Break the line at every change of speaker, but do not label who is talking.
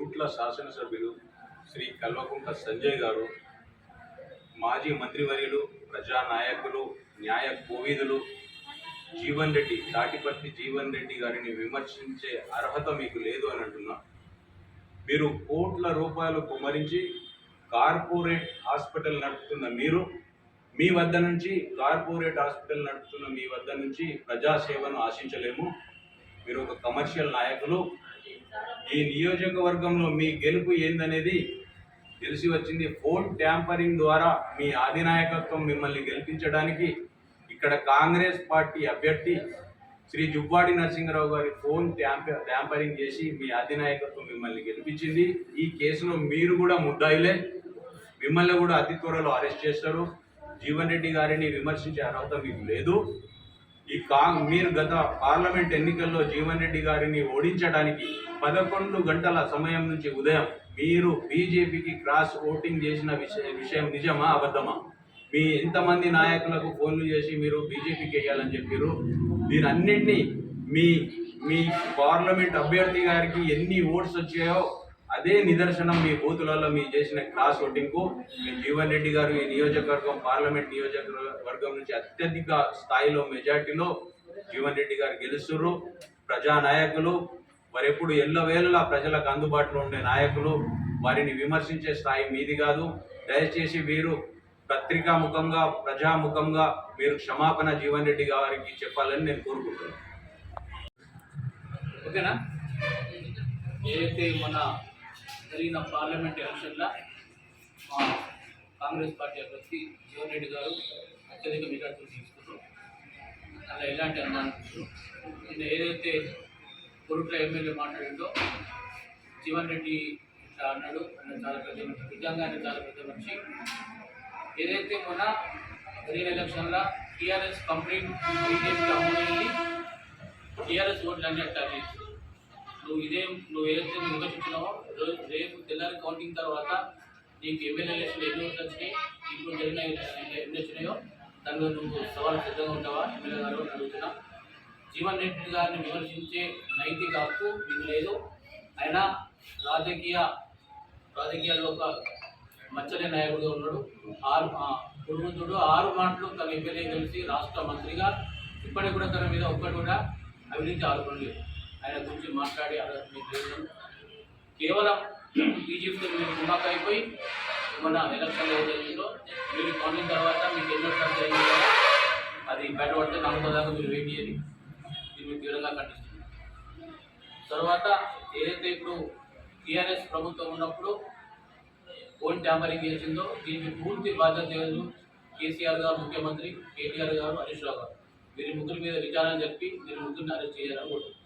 కోరుట్ల శాసనసభ్యులు శ్రీ కల్వకుంట సంజయ్ గారు మాజీ మంత్రివర్యులు ప్రజానాయకులు న్యాయ కోవిదులు జీవన్ రెడ్డి తాటిపర్తి జీవన్ రెడ్డి గారిని విమర్శించే అర్హత మీకు లేదు అని అంటున్నా. మీరు కోట్ల రూపాయలు కుమరించి కార్పొరేట్ హాస్పిటల్ నడుపుతున్న మీరు మీ వద్ద నుంచి కార్పొరేట్ హాస్పిటల్ నడుపుతున్న మీ వద్ద నుంచి ప్రజాసేవను ఆశించలేము. మీరు ఒక కమర్షియల్ నాయకులు ఈ నియోజకవర్గంలో మీ గెలుపు ఏందనేది తెలిసి వచ్చింది. ఫోన్ ట్యాంపరింగ్ ద్వారా మీ అధినాయకత్వం మిమ్మల్ని గెలిపించడానికి ఇక్కడ కాంగ్రెస్ పార్టీ అభ్యర్థి శ్రీ జుబ్బాడి నరసింహరావు గారి ఫోన్ ట్యాంప ట్యాంపరింగ్ చేసి మీ అధినాయకత్వం మిమ్మల్ని గెలిపించింది. ఈ కేసులో మీరు కూడా ముద్దాయిలే. మిమ్మల్ని కూడా అతి త్వరలో అరెస్ట్ చేస్తారు. జీవన్ రెడ్డి గారిని విమర్శించే అర్హత మీకు లేదు. ఈ కా మీరు గత పార్లమెంట్ ఎన్నికల్లో జీవన్ రెడ్డి గారిని ఓడించడానికి పదకొండు గంటల సమయం నుంచి ఉదయం మీరు బీజేపీకి క్రాస్ ఓటింగ్ చేసిన విషయ విషయం నిజమా అబద్ధమా? మీ ఎంతమంది నాయకులకు ఫోన్లు చేసి మీరు బీజేపీకి వేయాలని చెప్పారు దీనన్నింటినీ మీ మీ పార్లమెంట్ అభ్యర్థి గారికి ఎన్ని ఓట్స్ వచ్చాయో అదే నిదర్శనం మీ బూతులలో మీ చేసిన క్రాస్ ఓటింగ్కు. మీ జీవన్ రెడ్డి గారు ఈ నియోజకవర్గం పార్లమెంట్ నియోజకవర్గం నుంచి అత్యధిక స్థాయిలో మెజార్టీలో జీవన్ రెడ్డి గారు గెలుస్తున్నారు ప్రజా నాయకులు వారు ఎప్పుడు ఎల్లవేళలా ప్రజలకు అందుబాటులో ఉండే నాయకులు వారిని విమర్శించే స్థాయి మీది కాదు. దయచేసి వీరు పత్రికా ముఖంగా ప్రజాముఖంగా మీరు క్షమాపణ జీవన్ రెడ్డి గారికి చెప్పాలని నేను కోరుకుంటున్నాను.
ఓకేనా? ఏదైతే మన జరిగిన పార్లమెంట్ ఎలక్షన్లో మా కాంగ్రెస్ పార్టీ అభ్యర్థి జీవన్ రెడ్డి గారు అత్యధిక మెజార్టీ తీసుకున్నారు. అలా ఎలాంటి అనుమానం నిన్న ఏదైతే కొరుట్ల ఎమ్మెల్యే మాట్లాడిందో జీవన్ రెడ్డి ఇట్లా అన్నాడు. ఆయన చాలా పెద్ద మనిషి నిజంగా ఆయన చాలా పెద్ద మనిషి. ఏదైతే మొన్న జరిగిన ఎలక్షన్లో టీఆర్ఎస్ కంప్లీట్ బీజేపీ అమ్ముని టీఆర్ఎస్ ఓట్లు అన్ని అట్టాలి ఇదే నువ్వు ఏదైతే నిర్వహించినావో విమర్శించినావో రేపు తెల్లారి కౌంటింగ్ తర్వాత నీకు ఎమ్మెల్యే ఎలక్షన్ ఎన్ని ఓట్లు వచ్చినాయి ఇప్పుడు జరిగిన ఎన్ని వచ్చినాయో దానిలో నువ్వు సవాల్ సిద్ధంగా ఉంటావా? ఎమ్మెల్యే గారు అడుగుతున్నా. జీవన్ రెడ్డి గారిని విమర్శించే నైతిక హక్కు మీకు లేదు. ఆయన రాజకీయ రాజకీయాల్లో ఒక మచ్చలే నాయకుడుగా ఉన్నాడు. ఆరు ఆ, ఆరు మాటలు తన ఎమ్మెల్యే కలిసి రాష్ట్ర మంత్రిగా ఇప్పటికి కూడా తన మీద ఒక్కటి కూడా అవినీతి ఆరోపణలు లేదు ఆయన గురించి మాట్లాడి అడగ మీకు కేవలం బీజేపీతో మీరు కుమాక అయిపోయి మన ఎలక్షన్లో ఏదో జరిగిందో మీరు కొనిన తర్వాత మీకు ఎన్నో సార్లు జరిగింది అది బయటపడితే నమ్మకదాకా మీరు వెయిట్ చేయాలి ఇది మీకు తీవ్రంగా కనిపిస్తుంది తర్వాత ఏదైతే ఇప్పుడు టీఆర్ఎస్ ప్రభుత్వం ఉన్నప్పుడు ఓన్ ట్యాంపరింగ్ చేసిందో దీనికి పూర్తి బాధ్యత లేదు. కేసీఆర్ గారు ముఖ్యమంత్రి కేటీఆర్ గారు హరీష్ రావు గారు. వీరి ముగ్గురి మీద విచారణ చెప్పి వీరి ముగ్గురిని అరెస్ట్ చేయాలని కోరుతున్నాను